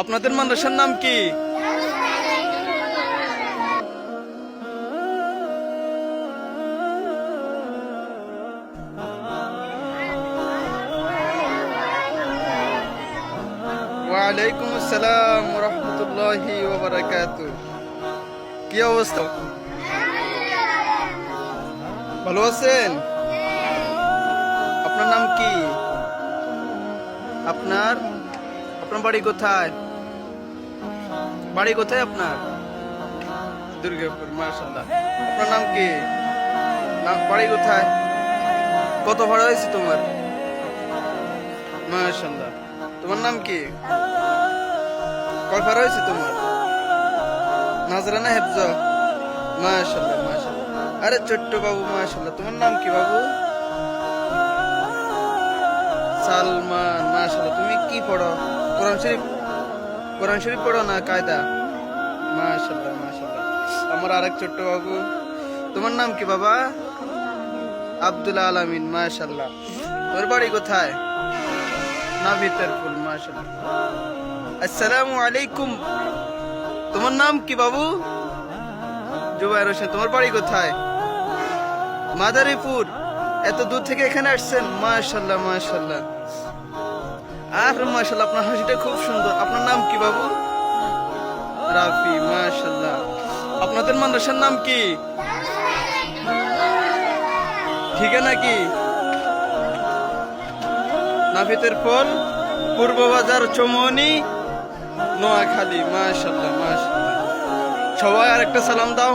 আপনাদের মাদ্রাসার নাম কি? ওয়ালাইকুম আসসালাম রহমতুল্লাহি ওবারাকাত। কি অবস্থা? ভালো আছেন? আপনার নাম কি? আপনার? আপনার বাড়ি কোথায়? বাড়ি কোথায় আপনার? দুর্গাপুর মাশাল্লাহ আপনার নাম কি? নাম বাড়ি কোথায়? কত ভাড়া হয়েছে তোমার? মাশাল্লাহ তোমার নাম কি? কয় ভাড়া হয়েছে তোমার? নাজরানা হেফজ? মাশাল্লাহ মাশাল্লাহ আরে ছোট্ট বাবু মাশাল্লাহ তোমার নাম কি বাবু? সালমান মাশাল্লাহ তুমি কি পড়ো? কোরআন শরীফ কোরআন শরীফ পড়ো না, কায়দা? মাশাল্লাহ মাশাল্লাহ আমার আরেক ছোট্ট বাবু। তোমার নাম কি বাবা? আব্দুল আলামিন মাশাল্লাহ তোর বাড়ি কোথায়? না ভিতর ফুল মাশাল্লাহ আসসালামু আলাইকুম। তোমার নাম কি বাবু? জুবাইর হোসেন, তোমার বাড়ি কোথায়? মাদারীপুর। এত দূর থেকে এখানে আসছেন? মাশাল্লাহ মাশাল্লাহ আর মাশাল্লাহ আপনার হাসিটা খুব সুন্দর। আপনার নাম কি বাবু? রাফি মাশাল্লাহ আপনাদের মাদ্রাসার নাম কি? ঠিকানা কি? নাফিতের ফল পূর্ব বাজার চমনি, নোয়াখালী মাশাল্লাহ মাশাল্লাহ সবাই আরেকটা সালাম দাও।